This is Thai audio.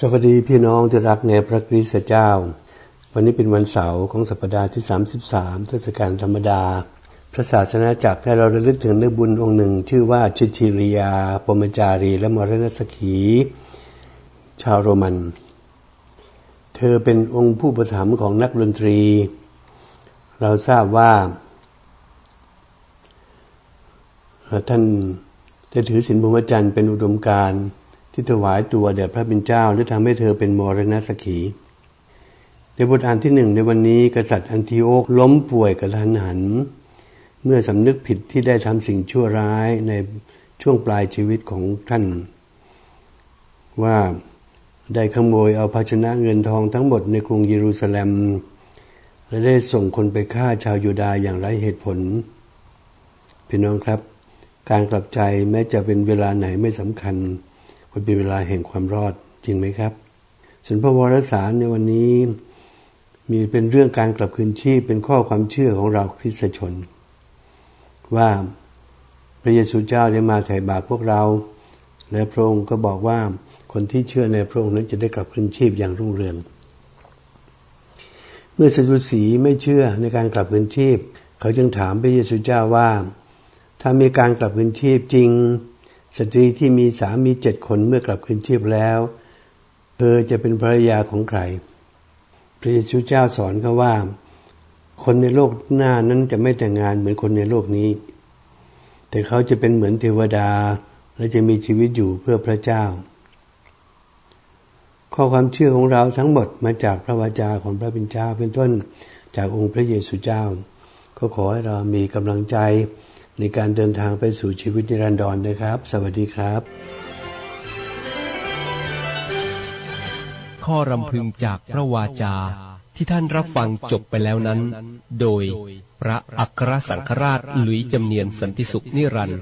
สวัสดีพี่น้องที่รักในพระคริสต์เจ้า วันนี้เป็นวันเสาร์ของสัปดาห์ที่ 33เทศกาลธรรมดา พระศาสนาจักรให้เราระลึกถึงนักบุญองค์หนึ่ง ชื่อว่าชิชิริยาปมจารี และมรณสขีชาวโรมัน เธอเป็นองค์ผู้ประถมของนักดนตรี เราทราบว่า ท่านได้ถือศีลพรมจรรย์เป็นอุดมการณ์ ที่ถวายตัวแด่พระบิณเจ้าและทำให้เธอเป็นมรณสขีในบทอ่านที่หนึ่งในวันนี้กษัตริย์อันติโอกล้มป่วยกระทันหัน เมื่อสำนึกผิดที่ได้ทำสิ่งชั่วร้ายในช่วงปลายชีวิตของท่าน ว่าได้ขโมยเอาภาชนะเงินทองทั้งหมดในกรุงเยรูซาเล็ม และได้ส่งคนไปฆ่าชาวยูดาห์อย่างไร้เหตุผล พี่น้องครับ การกลับใจแม้จะเป็นเวลาไหนไม่สำคัญ มันเป็นเวลาแห่งความรอดจริงไหมครับส่วนพระวรสารในวันนี้ มีเป็นเรื่องการกลับคืนชีพเป็นข้อความเชื่อของเราคริสตชน ว่าพระเยซูเจ้าได้มาไถ่บาปพวกเรา และพระองค์ก็บอกว่าคนที่เชื่อในพระองค์นั้นจะได้กลับคืนชีพอย่างรุ่งเรือง เมื่อสดุสีไม่เชื่อในการกลับคืนชีพ เขาจึงถามพระเยซูเจ้าว่า ถ้ามีการกลับคืนชีพจริง สตรีที่มีสามีเจ็ดคนเมื่อกลับคืนชีพแล้ว เธอจะเป็นภรรยาของใคร พระเยซูเจ้าสอนเขาว่า คนในโลกหน้านั้นจะไม่แต่งงานเหมือนคนในโลกนี้ แต่เขาจะเป็นเหมือนเทวดาและจะมีชีวิตอยู่เพื่อพระเจ้า ข้อความเชื่อของเราทั้งหมดมาจากพระวจาของพระบิดาเป็นต้นจากองค์พระเยซูเจ้า ก็ขอให้เรามีกำลังใจ ในการเดินทางไปสู่ชีวิตนิรันดรนะครับ สวัสดีครับ ข้อรำพึงจากพระวาจาที่ท่านรับฟังจบไปแล้วนั้น โดยพระอัครสังฆราชหลุยจำเนียนสันติสุขนิรันดร์